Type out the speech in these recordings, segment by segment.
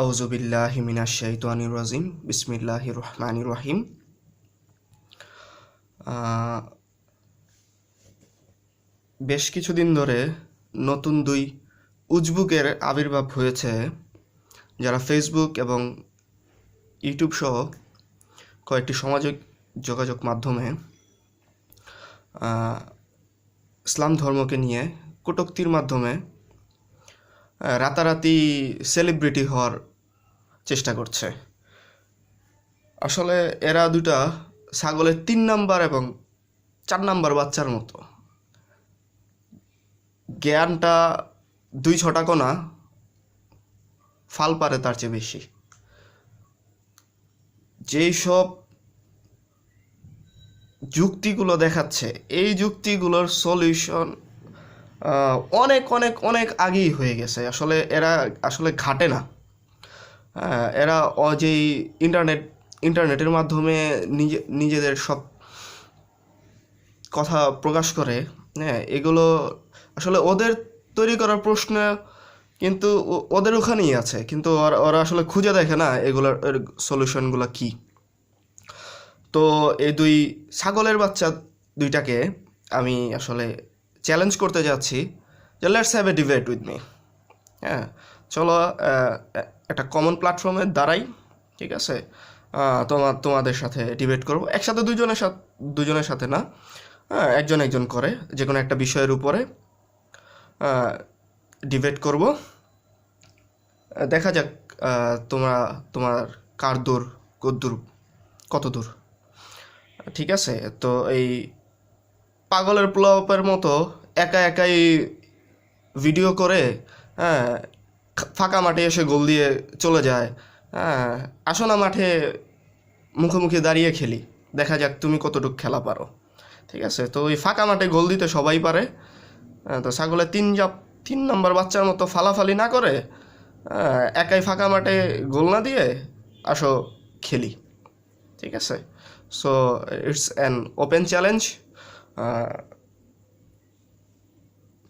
আউজুবিল্লাহি মিনাশ শাইতানির রাজিম। বিসমিল্লাহির রহমানির রহিম। বেশ কিছুদিন ধরে নতুন দুই উজবুকের আবির্ভাব হয়েছে, যারা ফেসবুক এবং ইউটিউব সহ কয়েকটি সামাজিক যোগাযোগ মাধ্যমে ইসলাম ধর্মকে নিয়ে কটূক্তির মাধ্যমে রাতারাতি সেলিব্রিটি হওয়ার চেষ্টা করছে। আসলে এরা দুটা ছাগলের তিন নাম্বার এবং চার নাম্বার বাচ্চার মতো। জ্ঞানটা দুই ছটা কোনা ফাল পারে তার চেয়ে বেশি। যেই সব যুক্তিগুলো দেখাচ্ছে, এই যুক্তিগুলোর সলিউশন অনেক অনেক অনেক আগেই হয়ে গেছে। আসলে এরা আসলে ঘাটে না। হ্যাঁ, এরা যেই ইন্টারনেট ইন্টারনেটের মাধ্যমে নিজে নিজেদের সব কথা প্রকাশ করে। হ্যাঁ এগুলো আসলে ওদের তৈরি করার প্রশ্ন কিন্তু ওদের ওখানেই আছে। কিন্তু ওরা ওরা আসলে খুঁজে দেখে না এগুলোর সলিউশনগুলো কী। তো এই দুই ছাগলের বাচ্চা দুইটাকে আমি আসলে চ্যালেঞ্জ করতে যাচ্ছি, যে let's have a debate with me হ্যাঁ চলো একটা কমন প্ল্যাটফর্মে দাঁড়াই, ঠিক আছে? তোমার তোমাদের সাথে ডিবেট করব। একসাথে দুজনের সাথে দুজনের সাথে না হ্যাঁ একজন একজন করে যে কোনো একটা বিষয়ের উপরে ডিবেট করব। দেখা যাক তোমরা, তোমার কার দূর, কদ্দূর, কত দূর। ঠিক আছে? তো এই পাগলের প্লপের মতো একা একাই ভিডিও করে হ্যাঁ ফাঁকা মাঠে এসে গোল দিয়ে চলে যায়। হ্যাঁ আসো না মাঠে মুখোমুখি দাঁড়িয়ে খেলি। দেখা যাক তুমি কতটুকু খেলা পারো। ঠিক আছে? তো ওই ফাঁকা মাঠে গোল দিতে সবাই পারে। হ্যাঁ, তো ছাগলের তিন জাপ তিন নম্বর বাচ্চার মতো ফালাফালি না করে হ্যাঁ, একাই ফাঁকা মাঠে গোল না দিয়ে আসো খেলি। ঠিক আছে? So it's an open challenge uh,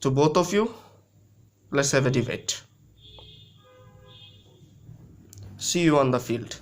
to both of you let's have a debate. See you on the field.